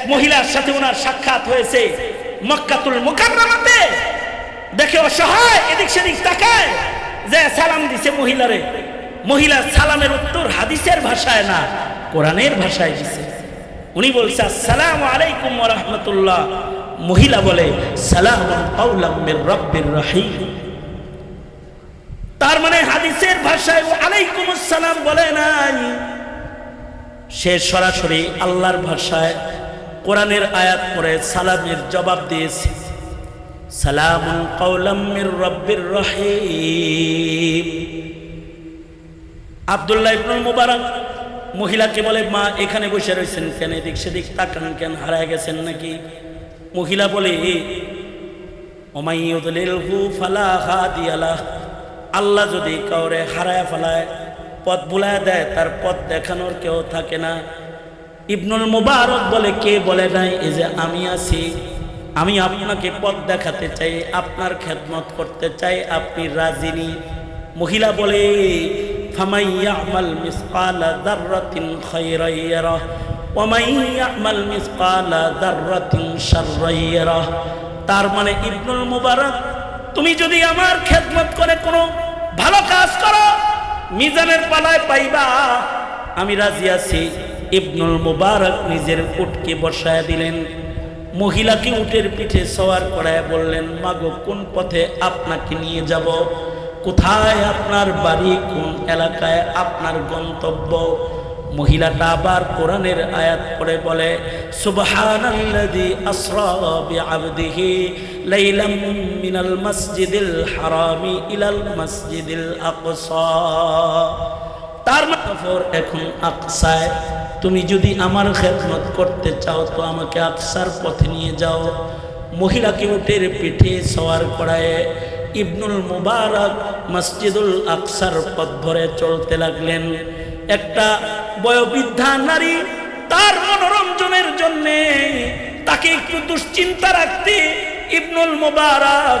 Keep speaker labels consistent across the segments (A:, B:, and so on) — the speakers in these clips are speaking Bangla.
A: এক মহিলার সাথে ওনার সাক্ষাৎ হয়েছে মক্কাতুল মোকাররমাতে। দেখে অসহায়, এদিক সেদিক তাকায়। যে সালাম দিছে মহিলারে। মহিলার সালামের উত্তর হাদিসের ভাষায় না, কোরআনের ভাষায় দিছে। উনি বলছে, আসসালামু আলাইকুম রাহমাতুল্লাহ। মহিলা বলে সালাম কাউলাম মির তার মানে হাদিসের ভাষায় আলাইকুম আসসালাম বলে নাই। সে সরাসরি আল্লাহর ভাষায় কোরআনের আয়াত পড়ে সালামের জবাব দিয়েছে। সালাম কাউলাম মির রাব্বির রহিম। আব্দুল্লাহ ইবনুল মুবারক মহিলাকে বলে, মা, এখানে বসে রয়েছেন কেন? এদিক সেদিক তাকান কেন? হারায় গেছেন নাকি? মহিলা বলে আল্লাহ যদি কাউরে হারায় ফেলায়, পথ ভুলায় দেয়, তার পথ দেখানোর কেউ থাকে না। ইবনুল মুবারক বলে, কে বলে নাই? এই যে আমি আছি। আমি আপনাকে পথ দেখাতে চাই, আপনার খেদমত করতে চাই, আপনি রাজিনী মহিলা বলে তার মানে ইবনুল মুবারক, তুমি যদি আমার খেদমত করে কোনো ভালো কাজ করো, মিজানের পালায় পাইবা। আমি রাজি আছি। ইবনুল মুবারক নিজের উটকে বসায় দিলেন। মহিলাকে উটের পিঠে সওয়ার করায় বললেন, মাগো, কোন পথে আপনাকে নিয়ে যাব? কোথায় আপনার বাড়ি? কোন এলাকায় আপনার গন্তব্য? মহিলাটা আবার কোরআনের আয়াত পড়ে বলে, সুবহানাল্লাযী আসরা বিআবদিহি লাইলাম মিনাল মাসজিদিল হারামি ইলাল মাসজিদিল আকসা। তার মাফর এখন আকসায়। তুমি যদি আমার খেদমত করতে চাও, তো আমাকে আকসার পথে নিয়ে যাও। মহিলাকে উটের পিঠে সওয়ার করায় ইবনুল মুবারক মসজিদুল আকসার পথ ধরে চলতে লাগলেন। একটা বয়োবৃদ্ধা নারী তার মনোরঞ্জনের জন্যে তাকে একটু দুশ্চিন্তা রাখতে ইবনুল মুবারক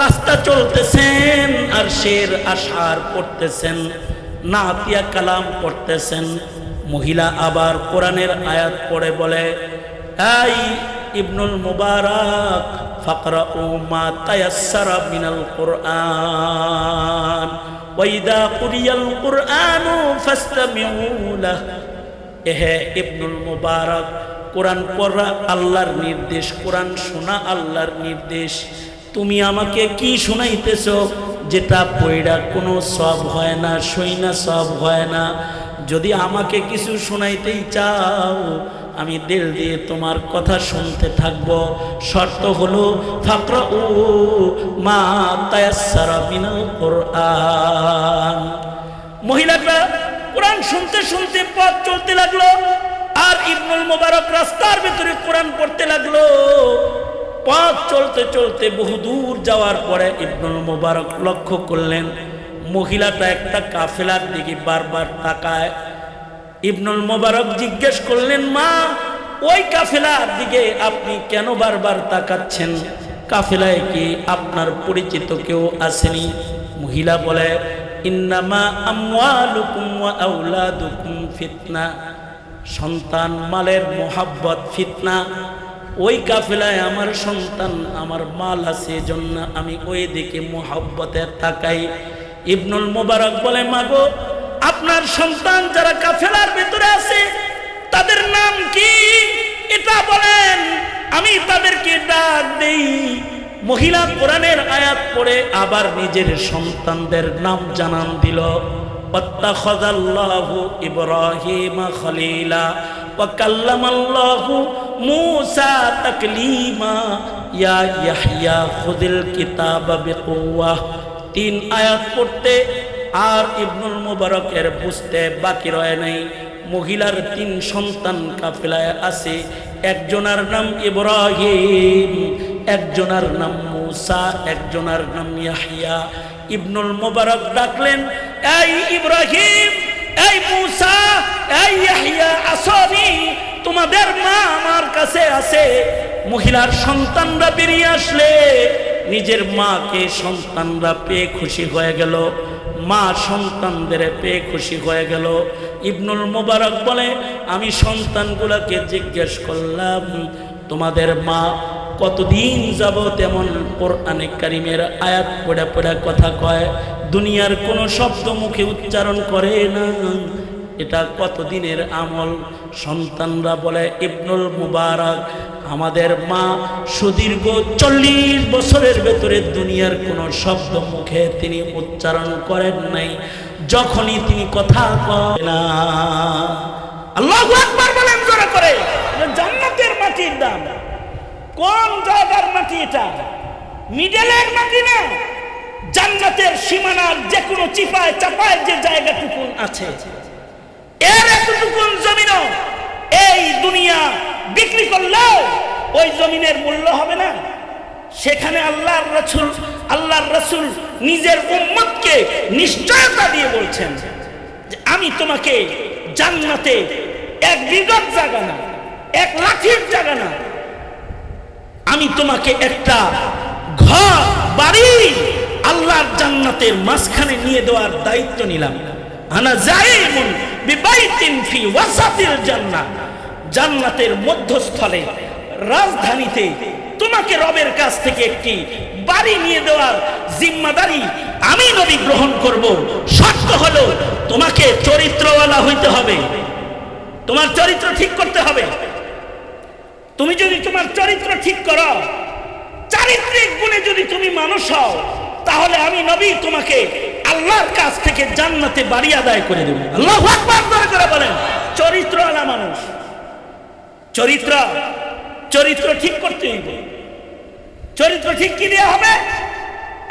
A: রাস্তা চলতেছেন আর শের আশার করতেছেন নাতিয়া কালাম পড়তেছেন। মহিলা আবার কোরআনের আয়াত পড়ে বলে, এই ইবনুল মুবারক ফাকরা ও মা তায়াসসারা মিনাল কোরআন ওয়াইদা কুরিয়াল কুরআনু ফাসতামিউ লাহ। এহে ইবনুল মুবারক, কোরআন পড়া আল্লাহর নির্দেশ, কোরআন শোনা আল্লাহর নির্দেশ। তুমি আমাকে কি শোনাইতেছ? যেটা পয়ডা কোনো সব হয় না সইনা সব হয় না। যদি আমাকে কিছু শোনাইতেই চাও, আমি দিল দিয়ে তোমার কথা শুনতে থাকব। শর্ত হলো ফাকরা ও মা তায়াসারা মিনাল কোরআন। মহিলাটা কোরআন শুনতে শুনতে পথ চলতে লাগল, আর ইবনুল মোবারক রাস্তার ভেতরে কোরআন পড়তে লাগল। পথ চলতে চলতে বহু দূর যাওয়ার পরে ইবনুল মোবারক লক্ষ্য করলেন মহিলাটা একটা কাফেলার দিকে বারবার তাকায়। ইবনুল মোবারক জিজ্ঞেস করলেন, মা, ওই কাফেলার দিকে আপনি কেন বারবার তাকাচ্ছেন? কাফেলায় কি আপনার পরিচিত কেউ আসেনি? মহিলা বলে, ইন্নামা ওয়া ফিতনা। সন্তান মালের মোহাব্বত ফিতনা। ওই কাফেলায় আমার সন্তান, আমার মাল আছে জন্য আমি ওই দিকে মোহাব্বতের তাকাই। ইবনুল মোবারক বলে, মাগো, আপনার সন্তান যারা কাফেলার ভেতরে আছে, তাদের নাম কি? এটা বলেন। আমি তাদেরকে ডাক দেই। মহিলা কোরআনের আয়াত পড়ে আবার নিজের সন্তানদের নাম জানান দিল পত্তাখজাল্লাহু ইব্রাহিম খলিলা তাকলিমা, ইয়া তিন আয়াত পড়তে আর ইবনুল মুবারকের বুঝতে বাকি রয় নাই। মহিলার তিন সন্তান কাফেলায় আছে। একজনার নাম ইব্রাহিম, একজনার নাম মুসা, একজনার নাম ইয়াহিয়া। ইবনুল মুবারক ডাকলেন, এই ইব্রাহিম, এই মুসা, এই ইয়াহিয়া আসনি তোমাদের মা আমার কাছে আছে। মহিলার সন্তানরা বেরিয়ে আসলে। নিজের মাকে সন্তানরা পেয়ে খুশি হয়ে গেল। মা সন্তানদের পেয়ে খুশি হয়ে গেল। ইবনুল মুবারক বলে, আমি সন্তানগুলোকে জিজ্ঞেস করলাম, তোমাদের মা কতদিন যাব তেমন কোরআনে কারিমের আয়াত পড়ে পড়ে কথা কয়? দুনিয়ার কোনো শব্দ মুখে উচ্চারণ করে না। এটা কতদিনের আমল? সন্তানরা বলে, ইবনুল মুবারক আমাদের মা সুদীর্ঘ চল্লিশ বছরের ভেতরে দুনিয়ার কোনো শব্দ মুখে তিনি উচ্চারণ করেন নাই। যখনই তিনি কথা না বলেন করে মাটির দাম, কোন জায়গার মিডলের মাটি না? সীমানার যে কোনো চিপায় চাপায় যে আছে। এর জমিনও এই দুনিয়া বিক্রি করলেও ওই জমিনের মূল্য হবে না। সেখানে আল্লাহর রসুল আল্লাহর রসুল নিজের উম্মতকে নিশ্চয়তা দিয়ে বলছেন যে, আমি তোমাকে জান্নাতে এক বিগত জায়গা না, এক লাঠির জায়গা না, আমি তোমাকে একটা ঘর, বাড়ি আল্লাহর জান্নাতের মাঝখানে নিয়ে দেওয়ার দায়িত্ব নিলাম। আনা জাইমুন বিবাইতিন ফি ওয়াসাতিল জান্নাত জান্নাতের মধ্যস্থলে রাজধানীতে তোমাকে রবের কাছ থেকে একটি বাড়ি নিয়ে দেওয়ার জিম্মাদারি আমি নবী গ্রহণ করব। শর্ত হলো তোমাকে চরিত্রওয়ালা হইতে হবে। তোমার চরিত্র ঠিক করতে হবে। তুমি যদি তোমার চরিত্র ঠিক করো, চারিত্রিক গুণে যদি তুমি মানুষ হও, তাহলে আমি নবী তোমাকে আল্লাহর কাছ থেকে জান্নাতে বাড়ি আদায় করে দেবে। আল্লাহ করে বলেন চরিত্রওয়ালা মানুষ। চরিত্র চরিত্র ঠিক করতে হইবে। চরিত্র ঠিক কি দিয়ে হবে?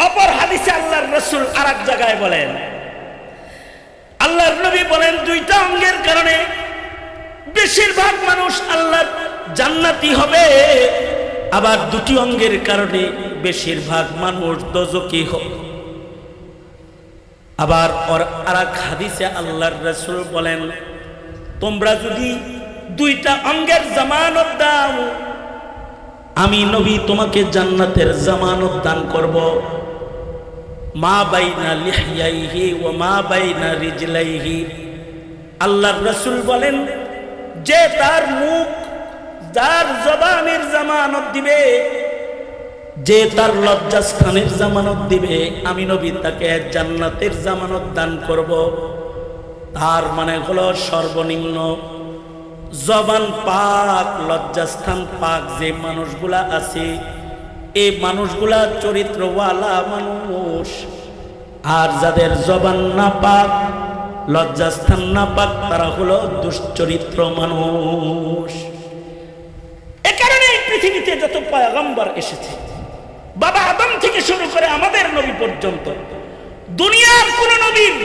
A: অপর হাদিসে আল্লাহর রসুল আর এক জায়গায় বলেন, আল্লাহর নবী বলেন দুইটা অঙ্গের কারণে বেশিরভাগ মানুষ আল্লাহর জান্নাতি হবে। আবার দুটি অঙ্গের কারণে বেশিরভাগ মানুষ দজকি হবে। আবার ওর আর এক হাদিসে আল্লাহর রসুল বলেন, তোমরা যদি দুইটা অঙ্গের জামানত দাও, আমি নবী তোমাকে জান্নাতের জামানত দান করব। মা বাইনা লিহিয়াইহি ও মা বাইনা রিজলাইহি। আল্লাহর রসুল বলেন, যে তার মুখ, যার জবানের জামানত দিবে যে তার লজ্জাস্থানের জামানত দিবে, আমি নবী তাকে জান্নাতের জামানত দান করব। তার মানে হলো সর্বনিম্ন জবান পাক, লজ্জাস্থান পাক, যে মানুষগুলা আছে এই মানুষগুলা চরিত্রওয়ালা মানুষ। আর যাদের জবান না পাক, লজ্জাস্থান না পাক, তারা হলো দুশ্চরিত্র মানুষ। এ কারণে পৃথিবীতে যত পয়গম্বর এসেছে বাবা আদম থেকে শুরু করে আমাদের নবী পর্যন্ত। দুনিয়ার কোন নবীর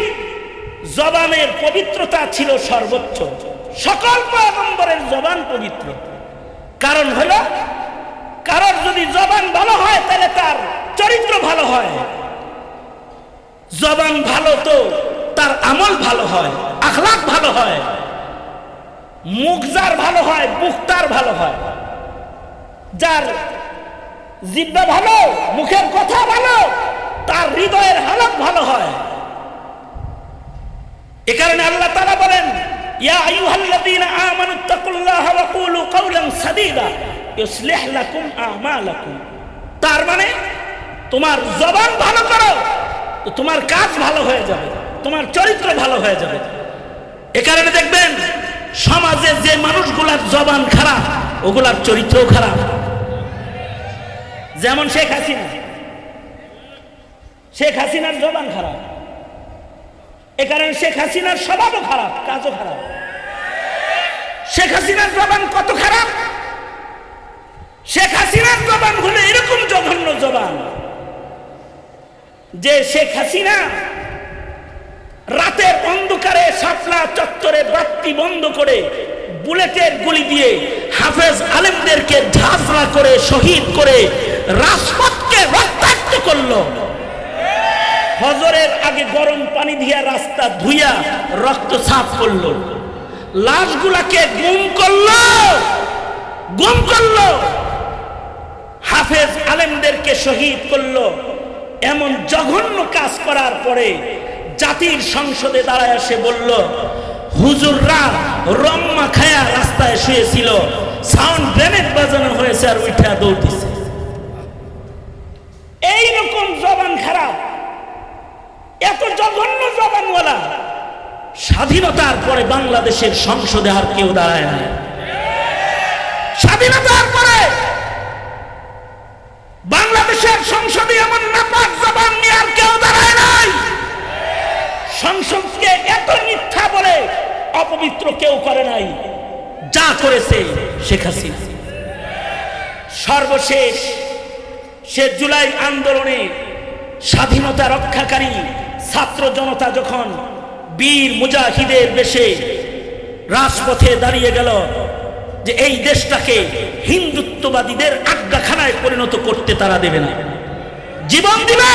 A: জবানের পবিত্রতা ছিল সর্বোচ্চ। সকল পয়গম্বরের জবান পবিত্র। কারণ হলো, কারোর যদি জবান ভালো হয়, তাহলে তার চরিত্র ভালো হয়। জবান ভালো তো তার আমল ভালো হয় আখলাক ভালো হয়। মুখ যার ভালো হয় মুখ তার ভালো হয়। যার জিব্বা ভালো, মুখের কথা ভালো, তার হৃদয়ের হালত ভালো হয়। এ কারণে আল্লাহ তারা বলেন, ইয়া আইয়ুহাল্লাযীনা আমানু তাকুল্লাহা ওয়া কুলু কাওলান সাদীদা, ইউসলিহ লাকুম আমালাকুম। তার মানে তোমার জবান ভালো করো তোমার কাজ ভালো হয়ে যাবে, তোমার চরিত্র ভালো হয়ে যাবে। এ কারণে দেখবেন, সমাজে যে মানুষগুলার জবান খারাপ, ওগুলার চরিত্রও খারাপ। যেমন শেখ হাসিনা। শেখ হাসিনার জবান খারাপ। এ কারণে শেখ হাসিনার স্বভাবও খারাপ, কাজও খারাপ। শেখ হাসিনার জবান কত খারাপ? শেখ হাসিনার জবান হলো এরকম জঘন্য জবান যে শেখ হাসিনা রাতের অন্ধকারে শাপলা চত্বরে বাতি বন্ধ করে বুলেটের গুলি দিয়ে হাফেজ আলেমদেরকে ঝাঁঝরা করে শহীদ করে রাজপথকে রক্তাক্ত করল। হজরের আগে গরম পানি দিয়া রাস্তা ধুইয়া রক্ত সাফ করল। লাশগুলাকে গুম করল। গুম করল। হাফেজ আলেমদেরকে শহীদ করল। এমন জঘন্য কাজ করার পরে জাতির সংসদে দাঁড়ায় এসে বলল, হুজুররা রম্মা খায়া রাস্তায় শুয়েছিল। সাউন্ড গ্রেনেড বাজানো হয়েছে আর উঠা দৌড়তেছে। এইরকম জবান খারাপ, এত জঘন্য জবানওয়ালা, স্বাধীনতার পরে বাংলাদেশের সংসদে আর কেউ দাঁড়ায় না স্বাধীনতার পরে বাংলাদেশের সংসদে এমন নাপাক জবান নিয়ে আর কেউ দাঁড়ায় নাই। সংসদকে এত মিথ্যা বলে অপবিত্র কেউ করে নাই। যা করেছে শেখ হাসিনা। সর্বশেষ সে জুলাই আন্দোলনে স্বাধীনতা রক্ষাকারী ছাত্র জনতা যখন বীর মুজাহিদের বেশে রাজপথে দাঁড়িয়ে গেল যে এই দেশটাকে হিন্দুত্ববাদীদের আড্ডাখানায় পরিণত করতে তারা দেবে না। জীবন দিবে,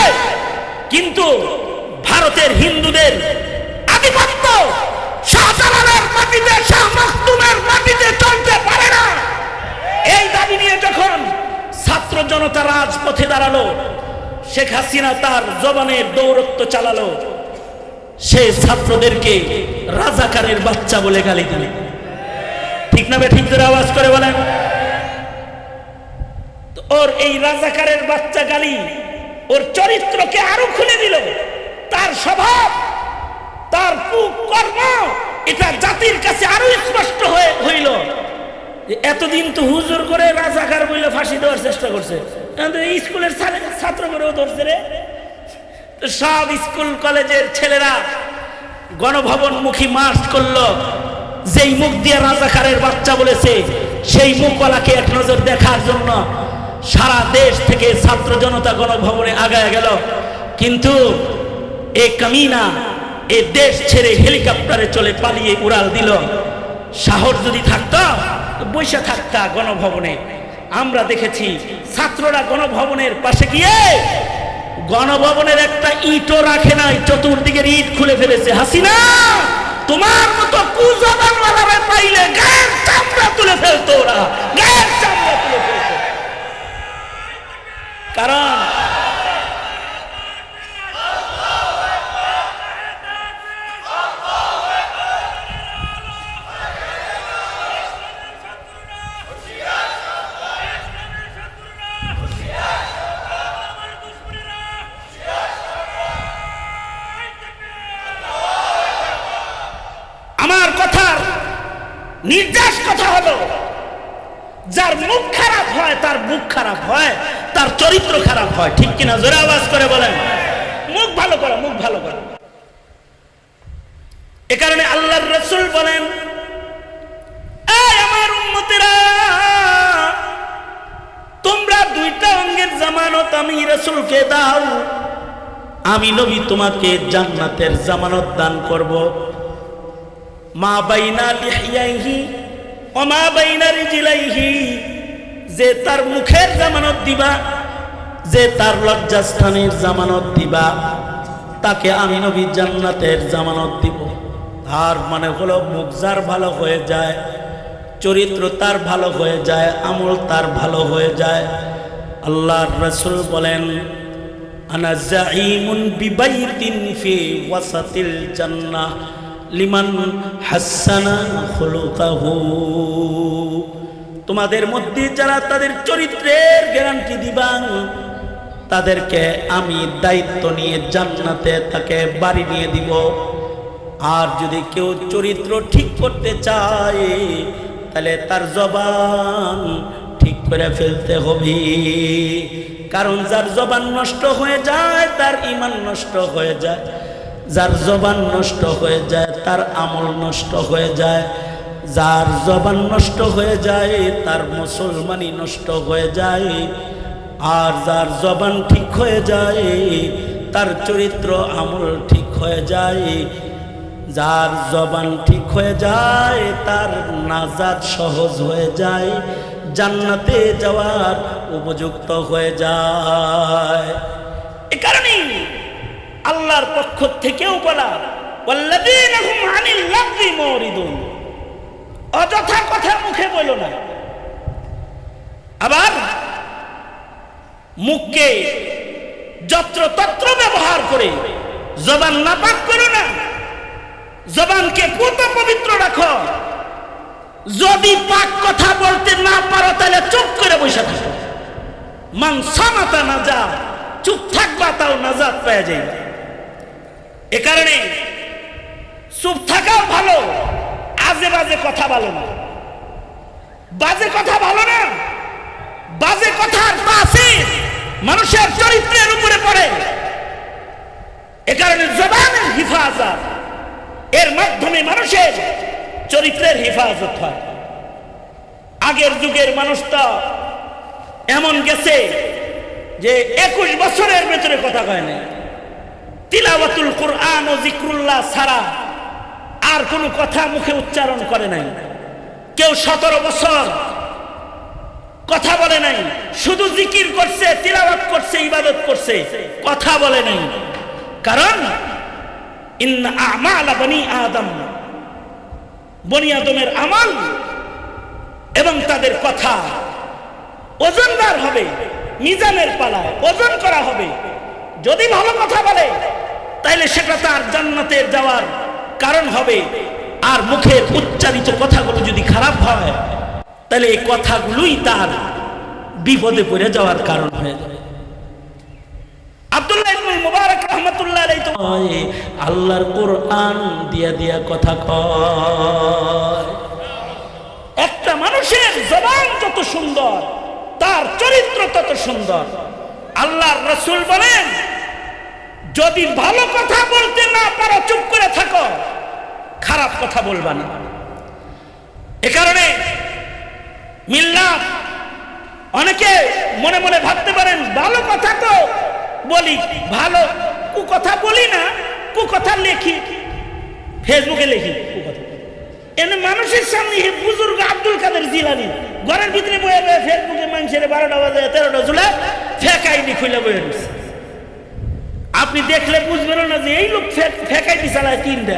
A: কিন্তু ভারতের হিন্দুদের আধিপত্য শাহজালালের মাটিতে, শাহ মাটিতে চলতে পারে না এই দাবি নিয়ে যখন ছাত্র জনতা রাজপথে দাঁড়াল। শেখ হাসিনা তার জবানের দৌরত্ব চালালো। সে ছাত্রদেরকে রাজাকারের বাচ্চা বলে গালি দিলে। ঠিক না ঠিক আওয়াজ করে বলেন। ওর এই রাজাকারের বাচ্চা গালি ওর চরিত্রকে আরও খুলে দিল। তার স্বভাব, তার কর্ম এটা জাতির কাছে আরও স্পষ্ট হয়ে হইল। এতদিন তো হুজুর করে রাজাকার বইলে ফাঁসি দেওয়ার চেষ্টা করছে। স্কুলের ছাত্র- করেও ধরছে রে। সব স্কুল, কলেজের ছেলেরা গণভবনমুখী মার্চ করল। যেই মুখ দিয়ে রাজাকারের বাচ্চা বলেছে, সেই মুখওয়ালাকে এক নজর দেখার জন্য সারা দেশ থেকে ছাত্র জনতা গণভবনে আগায় গেল। কিন্তু এ কামিনা, এ দেশ ছেড়ে হেলিকপ্টারে চলে পালিয়ে উড়াল দিল। সাহস যদি থাকতো, বৈশা থাকতা গণভবনে। আমরা দেখেছি ছাত্ররা গণভবনের পাশে গিয়ে গণভবনের একটা ইটও রাখে নাই, চতুর্দিকের ইট খুলে ফেলেছে। হাসিনা, তোমার মতো পাইলে চামড়া তুলে ফেলতো ওরা। চামড়া তুলে কারণ নির্যাস কথা হলো, যার মুখ খারাপ হয়, তার মুখ খারাপ হয়, তার চরিত্র খারাপ হয়। ঠিক কিনা? জোরে আওয়াজ করে বলেন। মুখ ভালো করো, মুখ ভালো করো। এ কারণে আল্লাহর রসুল বলেন আমার উম্মতেরা, তোমরা দুইটা অঙ্গের জামানত আমি রসুলকে দাও। আমি নবী তোমাকে জান্নাতের জামানত দান করব। মা বাইনা লিহিয়াইহি ও মা বাইনা যে তার মুখের জামানত দিবা, যে তার লজ্জাস্থানের জামানত দিবা, তাকে আমি নবী জান্নাতের জামানত দিব। তার মানে হলো মুখ যার ভালো হয়ে যায়, চরিত্র তার ভালো হয়ে যায়, আমল তার ভালো হয়ে যায়। আল্লাহর রসুল বলেন, আনা জাইমুন বিবাইতিন ফি ওয়াসাতিল জান্নাহ। লিমান হাসানা খুলুকাহু। তোমাদের মধ্যে যারা তাদের চরিত্রের গ্যারান্টি দিবান তাদেরকে আমি দায়িত্ব নিয়ে জান্নাতে তাকে বাড়ি নিয়ে দিব। আর যদি কেউ চরিত্র ঠিক করতে চায়, তাহলে তার জবান ঠিক করে ফেলতে হবে। কারণ যার জবান নষ্ট হয়ে যায়, তার ইমান নষ্ট হয়ে যায়। যার জবান নষ্ট হয়ে যায়, তার আমল নষ্ট হয়ে যায়। যার জবান নষ্ট হয়ে যায়, তার মুসলমানি নষ্ট হয়ে যায়। আর যার জবান ঠিক হয়ে যায়, তার চরিত্র আমল ঠিক হয়ে যায়। যার জবান ঠিক হয়ে যায়, তার নাজাদ সহজ হয়ে যায়। জান্নাতে যাওয়ার উপযুক্ত হয়ে যায়। এ কারণেই আল্লাহর পক্ষ থেকেও বলা অযথা কথা মুখে বলো না। আবার মুখকে যত্র তত্র ব্যবহার করে জবান নাপাক করো না। জবানকে পুত পবিত্র রাখো। যদি পাক কথা বলতে না পারো, তাহলে চুপ করে বসে থাকো। মান সামাতা না যা চুপ থাকবা তাও নাজাত পেয়ে যাইবে এ কারণে চুপ থাকাও ভালো, আজে বাজে কথা ভালো না। বাজে কথা ভালো না, বাজে কথার তাসির মানুষের চরিত্রের উপরে পড়ে। এ কারণে জবানের হিফাজত, এর মাধ্যমে মানুষের চরিত্রের হেফাজত হয়। আগের যুগের মানুষ তো এমন গেছে যে একুশ বছরের ভেতরে কথা কয় না তিলাওয়াতুল কোরআন ও জিক্রুল্লাহ ছাড়া আর কোনো কথা মুখে উচ্চারণ করে নাই। কেউ সতেরো বছর কথা বলে নাই। শুধু জিকির করছে, তিলাওয়াত করছে, ইবাদত করছে, কথা বলে নাই। কারণ বনি আদম। বনি আদমের আমাল এবং তাদের কথা ওজনদার হবে, মিজানের পালায় ওজন করা হবে। যদি ভালো কথা বলে তাইলে সেটা তার জান্নাতের যাওয়ার কারণ হবে। আর মুখের উচ্চারিত কথাগুলো যদি খারাপ হয় তাহলে এই কথাগুলোই তার বিপদে পড়ে যাওয়ার কারণ হয়ে যাবে। আব্দুল্লাহ মুবারক রাহমাতুল্লাহ আল্লাহর কোরআন দিয়া দিয়া কথা কয়। একটা মানুষের জবান যত সুন্দর তার চরিত্র তত সুন্দর। আল্লাহর রসুল বলেন যদি ভালো কথা বলতে না পারো, চুপ করে থাকো। খারাপ কথা বলবা না। এ কারণে মিল্লাত অনেকে মনে মনে ভাবতে পারেন, ভালো কথা তো বলি, ভালো কু কথা বলি না কু কথা লেখি, ফেসবুকে লেখি কু কথা এনে মানুষের সামনে হে বুজুর্গ আব্দুল কাদের জিলানি, ঘরের ভিতরে বয়ে ফেসবুকে মানুষের বারোটা বাজে, তেরোটা জুলে ফেক আইডি খুলে বয়ে রয়েছে। আপনি দেখলে বুঝবেন না যে এই লোক ফেক আইডি চালায় তিনটা।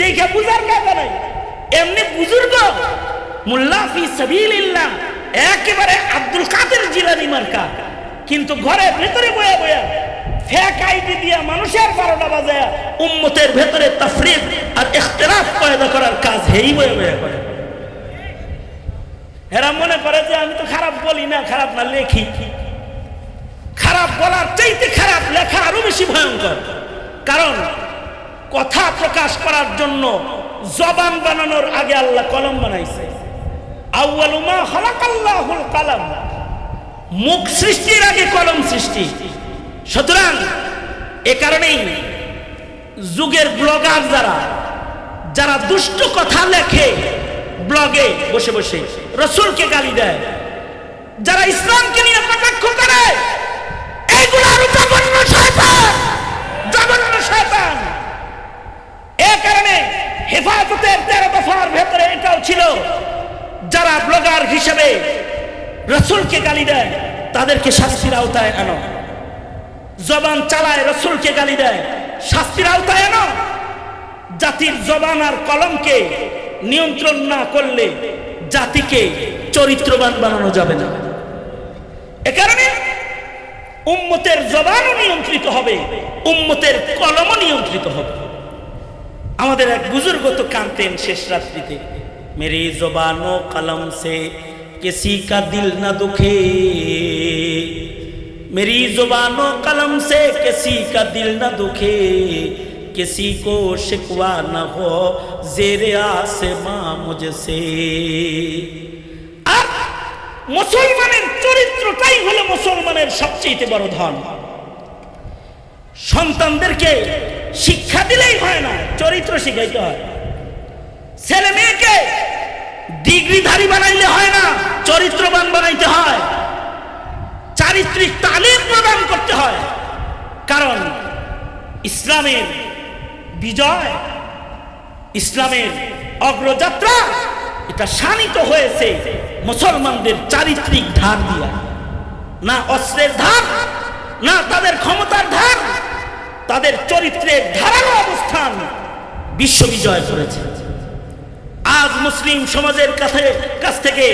A: দেখে বুঝার কথা নাই। এমনি বুজুর্গ, মুল্লা ফি সাবিলিল্লাহ, একেবারে আব্দুল কাদের জিলানি মার্কা। কিন্তু ঘরের ভেতরে বয়া বয়া ফেক আইডি দিয়া মানুষের বারোটা বাজে উম্মতের ভেতরে তাফরিদ আর ইখতিলাফ পয়দা করার কাজ হেই বয়া বয়া করে। এরা মনে করে যে আমি তো খারাপ বলি না, খারাপ না, লেখি। খারাপ বলার চাইতে খারাপ লেখা আরও বেশি ভয়ঙ্কর। কারণ কথা প্রকাশ করার জন্য জবান বানানোর আগে আল্লাহ কলম বানাইছে। কালাম। মুখ সৃষ্টির আগে কলম সৃষ্টি। সুতরাং এ কারণেই যুগের ব্লগার যারা যারা দুষ্ট কথা লেখে, ব্লগে বসে বসে, রসুলকে গালি দেয়, যারা ইসলামকে নিয়ে কটাক্ষ করে জাতির জবান আর কলমকে নিয়ন্ত্রণ না করলে জাতিকে চরিত্রবান বানানো যাবে না। উম্মতের জবানও নিয়ন্ত্রিত হবে উম্মতের কলমও নিয়ন্ত্রিত হবে আমাদের এক বুজুর্গ তো কানতেন শেষ রাত্রিতে মেরি জবানো কলম সে किसी का दिल न दुखे मेरी जुबानों कलम से किसी का दिल न दुखे किसी को शिकवा न हो जेर आसमां मुझसे আর মুসলমানের চরিত্রটাই হলো মুসলমানের সবচেয়ে বড় ধন। সন্তানদেরকে শিক্ষা দিলেই হয় না, চরিত্র শিখাইতে হয়। ছেলে মেয়েকে ডিগ্রিধারী বানাইলে হয় না, চরিত্রবান বানাইতে হয়। চারিত্রিক তালিম প্রদান করতে হয়। কারণ ইসলামের বিজয়, ইসলামের অগ্রযাত্রা এটা শানিত হয়েছে মুসলমানদের চারিত্রিক ধার দিয়া। না অস্ত্রের ধার, না তাদের ক্ষমতার ধার, তাদের চরিত্রের ধারালো অবস্থান বিশ্ব বিজয় করেছে। আজ মুসলিম সমাজের কাছে, কাছ থেকে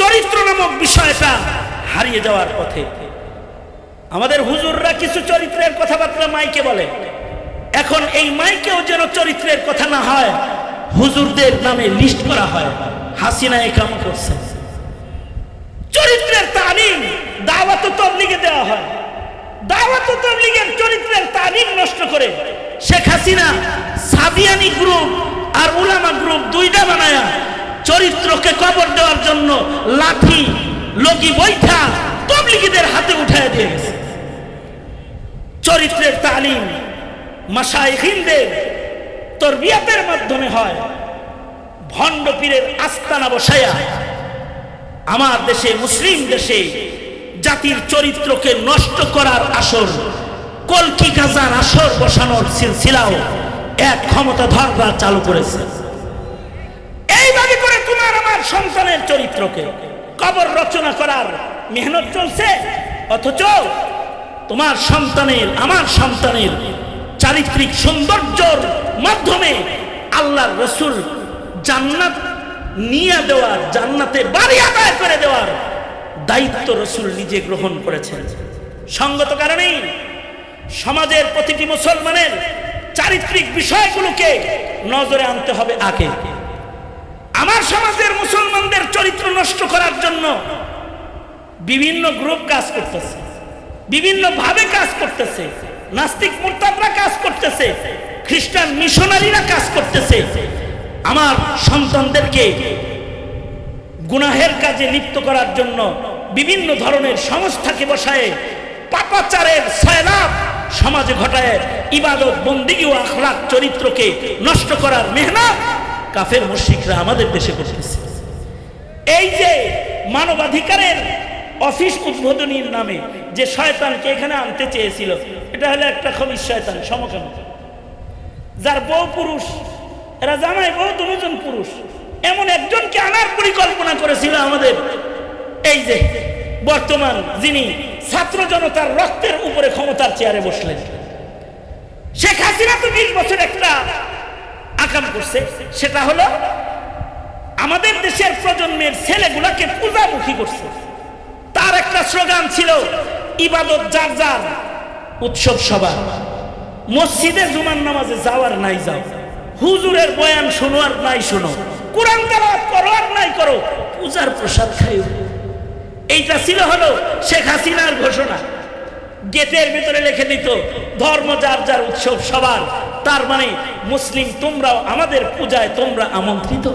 A: চরিত্র নামক বিষয়টা হারিয়ে যাওয়ার পথে। আমাদের হুজুররা কিছু চরিত্রের কথাবার্তা মাইকে বলে। এখন এই মাইকেও যেন চরিত্রের কথা না হয় হুজুরদের নামে লিস্ট করা হয়। হাসিনা এ কাম করছে। চরিত্রের তালিম দাওয়াত তবলিগে দেওয়া হয়। দাওয়াত তবলিগের চরিত্রের তালিম নষ্ট করে শেখ হাসিনা, সাদিয়ানি গ্রুপ আর উলামা গ্রুপ দুইটা বানায়া চরিত্রকে কবর দেওয়ার জন্য লাঠি, লগি, বৈঠা তবলিগীদের হাতে উঠায় দিয়ে চরিত্রের তালিম মাসাইহিনদের তরবিয়াতের মাধ্যমে হয়। ভণ্ড পীরের আস্তানা বসায়া আমার দেশে, মুসলিম দেশে জাতির চরিত্রকে নষ্ট করার আসর, কলকি গাজার আসর বসানোর সিলসিলাও এক ক্ষমতা ধররা চালু করেছে। এইভাবে করে তোমার আমার সন্তানের চরিত্রকে কবর রচনা করার মেহনত চলছে, অথচ তোমার সন্তানের, আমার সন্তানের চারিত্রিক সৌন্দর্যর মাধ্যমে আল্লাহ রসুল জান্নাত নিয়ে দেওয়ার, জান্নাতে বাড়ি আদায় করে দেওয়ার দায়িত্ব রসুল নিজে গ্রহণ করেছেন। সঙ্গত কারণেই সমাজের প্রতিটি মুসলমানের চারিত্রিক বিষয়গুলোকে নজরে আনতে হবে আগে। আমার সমাজের মুসলমানদের চরিত্র নষ্ট করার জন্য বিভিন্ন গ্রুপ কাজ করতেছে বিভিন্ন ভাবে কাজ করতেছে, নাস্তিক মোরতাদরা কাজ করতেছে খ্রিস্টান মিশনারিরা কাজ করতেছে। আমার সন্তানদেরকে গুনাহের কাজে লিপ্ত করার জন্য বিভিন্ন ধরনের সংস্থাকে বসায় পাপাচারের সয়লাভ সমাজে ঘটায় ইবাদত, বন্দিগি ও আখলাক চরিত্রকে নষ্ট করার মেহনত কাফের মুশিকরা আমাদের দেশে করতেছে। এই যে মানবাধিকারের অফিস উদ্বোধনীর নামে যে শয়তানকে এখানে আনতে চেয়েছিল, এটা হলো একটা খবির শয়তান সমকাম যার বউ পুরুষ, এরা জামাই বউ দুজন পুরুষ। এমন একজনকে আনার পরিকল্পনা করেছিল আমাদের। এই যে, বর্তমান যিনি ছাত্র জনতার রক্তের উপরে ক্ষমতার চেয়ারে বসলেন। শেখ হাসিনা তো বিশ বছর একটা আকাম করছে। সেটা হলো, আমাদের দেশের প্রজন্মের ছেলেগুলাকে পূজামুখী করছে। তার একটা স্লোগান ছিল, ইবাদত যার যার, উৎসব সভা মসজিদে জুমার নামাজে যাওয়ার নাই যাও। হুজুরের বয়ান শোনো আর নাই শোনো। কোরআন তেলাওয়াত করো আর নাই করো। পূজার প্রসাদ খাইও। এইটা ছিল হলো শেখ হাসিনার ঘোষণা। গেটের ভিতরে লিখে দিত, ধর্ম যার যার উৎসব সবার, তার মানে মুসলিম তোমরাও আমাদের পূজায় তোমরা আমন্ত্রিত।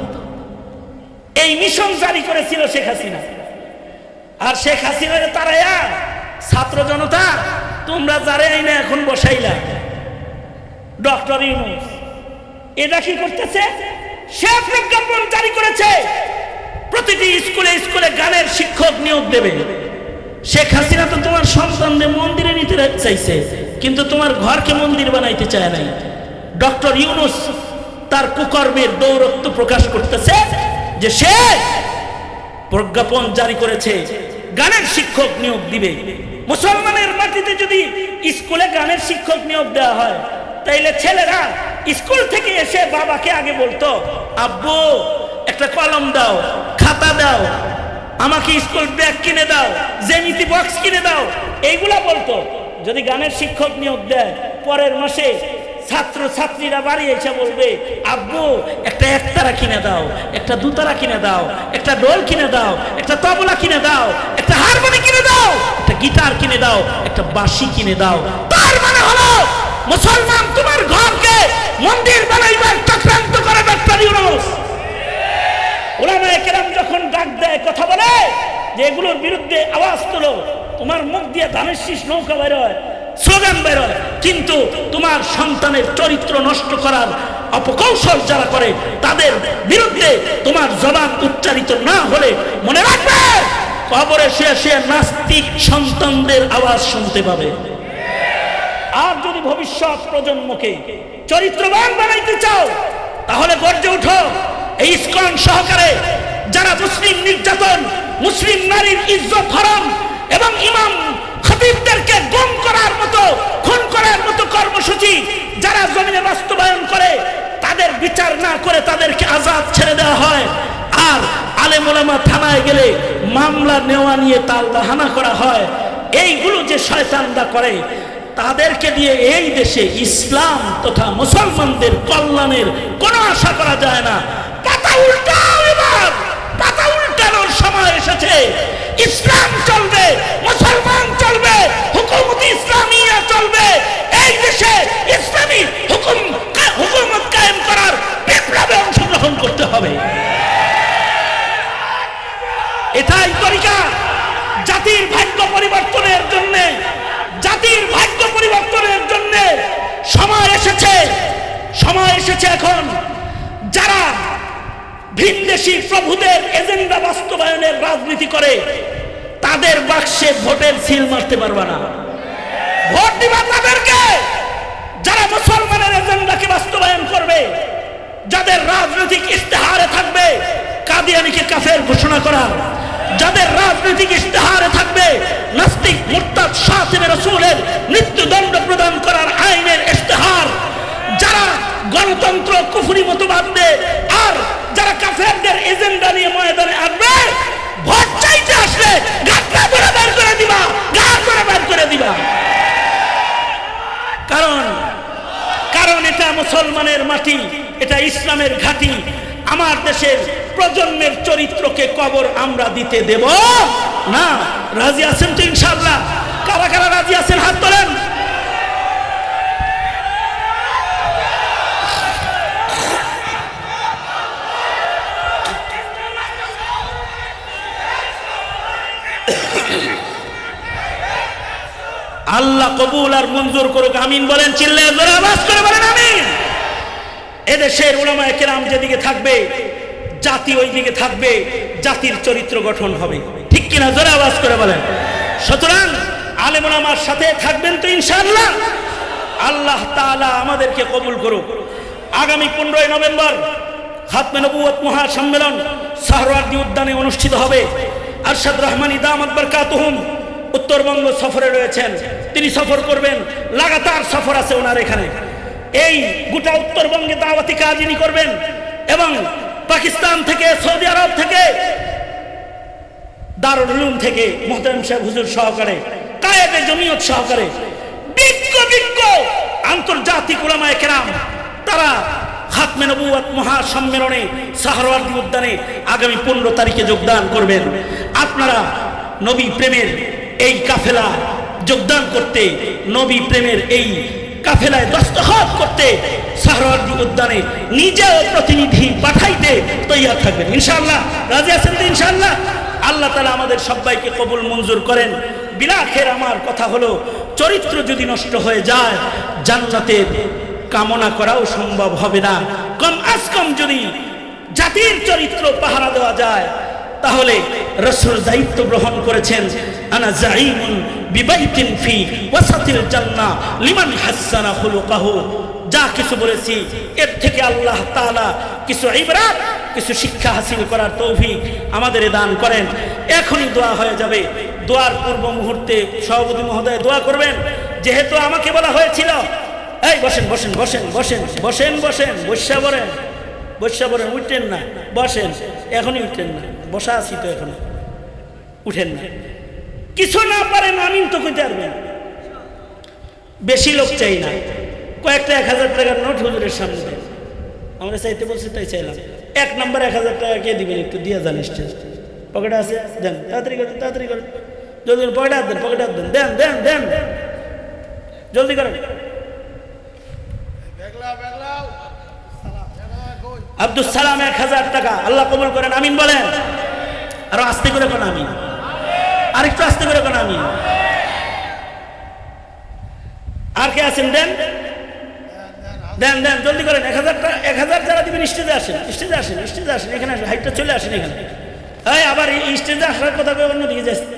A: এই মিশন জারি করেছিল শেখ হাসিনা। আর শেখ হাসিনা তারাইয়া ছাত্র জনতা, তোমরা যারে আইনা এখন বসাইলা। ডক্টর ইউনুস। এটা কি করতেছে? সে প্রজ্ঞাপন জারি করেছে। প্রতিটি স্কুলে স্কুলে গানের শিক্ষক নিয়োগ দেবে। শেখ হাসিনা তো তোমার সন্তানদের মন্দিরে নিতে চাইছে, কিন্তু তোমার ঘরকে মন্দির বানাইতে চায় নাই। ডক্টর ইউনুস তার কুকর্মের দৌরত্ব প্রকাশ করতেছে যে সে প্রজ্ঞাপন জারি করেছে, গানের শিক্ষক নিয়োগ দিবে। মুসলমানের মাটিতে যদি স্কুলে গানের শিক্ষক নিয়োগ দেওয়া হয় তাইলে ছেলেরা স্কুল থেকে এসে বাবাকে আগে বলতো, আব্বু, একটা কলম দাও, খাতা দাও, আমাকে স্কুল ব্যাগ কিনে দাও জেমিতি বক্স কিনে দাও। এইগুলা বলতো। যদি গানের শিক্ষক নিয়োগ দেয়, পরের মাসে ছাত্র ছাত্রীরা বাড়ি এসে বলবে, আব্বু, একটা একতারা কিনে দাও, একটা দুতারা কিনে দাও, একটা ডোল কিনে দাও, একটা তবলা কিনে দাও, একটা হারমোনি কিনে দাও, একটা গিটার কিনে দাও, একটা বাঁশি কিনে দাও। তার মানে হলো মুসলমান তোমার ঘরকে মন্দির বানাইবার চক্রান্ত করে ডক্টর ইউনুস। ওলামায়ে কেরাম যখন ডাক দেয়, কথা বলে, যে এগুলোর বিরুদ্ধে আওয়াজ তোলো, তোমার মুখ দিয়ে ধানের শীষ নৌকা বের হয় স্লোগান বের হয় কিন্তু তোমার সন্তানের চরিত্র নষ্ট করার অপকৌশল যারা করে, তাদের বিরুদ্ধে তোমার জবান উচ্চারিত না হলে মনে রাখবে, কবরে শুয়ে নাস্তিক সন্তানদের আওয়াজ শুনতে পাবে। আর যদি ভবিষ্যৎ প্রজন্মকে চরিত্রবান বানাইতে চাও, তাহলে গর্জে উঠো এই ইস্কন সহকারে যারা মুসলিম নির্যাতন, মুসলিম নারীর ইজ্জত হরণ এবং ইমাম খতিবদেরকে গুম করার মতো, খুন করার মতো কর্মসূচি যারা জমিনে বাস্তবায়ন করে, তাদের বিচার না করে তাদেরকে আজাদ ছেড়ে দেওয়া হয়। আর আলেমোলামা থানায় গেলে মামলা নেওয়া নিয়ে তাল বাহানা করা হয়। এইগুলো যে শয়তানরা করে তাদেরকে দিয়ে এই দেশে ইসলাম তথা মুসলমানদের কল্যাণের কোনো আশা করা যায় না। পাতা উল্টাও সময় এসেছে। ইসলাম চলবে, মুসলমান চলবে, হুকুমত ইসলামিয়া চলবে। এই দেশে ইসলামী হুকুম হুকুমত কায়েম করার বিপ্লবে অংশগ্রহণ করতে হবে। এটাই তরিকা। জাতির ভাগ্য পরিবর্তনের জন্য জাতির ভাগ্য পরিবর্তনের জন্য সময় এসেছে সময় এসেছে এখন। যারা ভিনদেশি প্রভুদের এজেন্ডা বাস্তবায়নের রাজনীতি করে, তাদের বাক্সে ভোটের সিল মারতে পারবে না। ভোট দিবা তাদেরকে। যারা মুসলমানের এজেন্ডাকে বাস্তবায়ন করবে, যাদের রাজনৈতিক ইস্তেহারে থাকবে, কাদিয়ানিকে কাফের ঘোষণা করা। যাদের রাজনৈতিক ইস্তেহারে থাকবে, নাস্তিক, মুরতাদ শাহিব রসুলের মৃত্যুদণ্ড প্রদান করার আইনের ইস্তেহার যারা গণতন্ত্র কুফুরি দেয় আর যারা কাফেরদের এজেন্ডা নিয়ে ময়দানে আসবে, ভোট চাইতে আসলে গাছটা করে বের করে দিবা, গা করে বের করে দিবা। কারণ কারণ এটা মুসলমানের মাটি, এটা ইসলামের ঘাঁটি আমার দেশের প্রজন্মের চরিত্রকে কবর আমরা দিতে দেব? না। রাজি আছেন তো ইনশাল্লাহ কারা কারা রাজি আছেন? হাত তোলেন। আল্লাহ কবুল আর মঞ্জুর করুক। আমিন বলেন চিল্লে আওয়াজ করে বলেন, আমিন। এদেশের উলামায়ে কেরাম যেদিকে থাকবে, জাতি ওই দিকে থাকবে, জাতির চরিত্র গঠন হবে। ঠিক কিনা? জোরে আওয়াজ করে বলেন। সুতরাং আলেম ওলামার সাথে থাকবেন তো ইনশাআল্লাহ। আল্লাহ তাআলা আমাদেরকে কবুল করুক। আগামী পনেরোই নভেম্বর খাতমে নবুয়ত মহাসম্মেলন সাহরার্দি উদ্যানে অনুষ্ঠিত হবে। আরশাদ রহমানি দামাত বরকাতুহুম উত্তরবঙ্গ সফরে রয়েছেন। তিনি সফর করবেন। লাগাতার সফর আছে ওনার এখানে। এই গোটা উত্তরবঙ্গে দাওয়াতি কাজ ইনি করবেন এবং পাকিস্তান থেকে, সৌদি আরব থেকে, দারুল উলুম থেকে মোহতারাম সাহেব হুজুর সহকারে, কায়েদে জমিয়ত সহকারে, বিজ্ঞ বিজ্ঞ আন্তর্জাতিক ওলামায়ে কেরাম, তারা খাতমে নবুয়াত মহাসম্মেলনে সাহরওয়ার্দী উদ্যানে আগামী পনেরো তারিখে যোগদান করবেন। আপনারা নবী প্রেমের এই কাফেলা যোগদান করতে নবী প্রেমের এই কাফেলায় দস্তখত করতে সাহরওয়ার্দী উদ্যানে নিজেও প্রতিনিধি পাঠাইতে তৈয়ার থাকবেন। ইনশাআল্লাহ। রাজি আছেন তো ইনশাআল্লাহ? আল্লাহ তালা আমাদের সবাইকে কবুল মঞ্জুর করেন। বিলাখের আমার কথা হলো, চরিত্র যদি নষ্ট হয়ে যায়, জান্নাতের কামনা করাও সম্ভব হবে না। কম আজ কম যদি জাতির চরিত্র পাহারা দেওয়া যায় তাহলে রসুল দায়িত্ব গ্রহণ করেছেন, আনা জাইমুন বিবাইতিন ফি ওয়াসাতিল জান্নাহ লিমান হাসানা খুলুকাহু। যা কিছু বলেছি, এর থেকে আল্লাহ তাআলা কিছু ইবরাত, কিছু শিক্ষা হাসিল করার তৌফিক আমাদের দান করেন। এখনই দোয়া হয়ে যাবে। দোয়ার পূর্ব মুহূর্তে সভাপতি মহোদয় দোয়া করবেন। যেহেতু আমাকে বলা হয়েছিল, এই, বসেন বসেন বসেন বসেন বসেন বসেন, বসা বলেন বসা বলেন উঠেন না, বসেন, এখনই উঠেন না। বসা আছি তো এখন। উঠেন না। কিছু না পারেন আমিন তো কইতে পারবেন বেশি লোক চাই না। কয়েকটা এক হাজার টাকার নোট হুজুরের সামনে দেন। আমরা চাইতে বলছি, তাই চাইলাম। এক নম্বর এক হাজার টাকা কে দিবেন একটু দিয়ে যান স্টেজ। পকেটে আছে? দেন, তাড়াতাড়ি করেন তাড়াতাড়ি করেন। জলদি করে পকেটে দেন পকেটে দেন। দেন দেন দেন। জলদি করেন। আব্দুল সালাম এক হাজার টাকা। আল্লাহ কবুল করেন, আমিন বলেন। আরও আস্তে করে কোন আমিন? আরেকটু আস্তে করে কোন আমিন? আর কে আছেন? দেন। দেন দেন, জলদি করেন। এক হাজার টাকা এক হাজার যারা দিবেন, স্টেজে আসেন স্টেজে আসেন স্টেজে আসেন, এখানে আসেন, হাইটটা চলে আসেন এখানে। এই, আবার স্টেজে আসার কথা অন্যদিকে যাচ্ছে?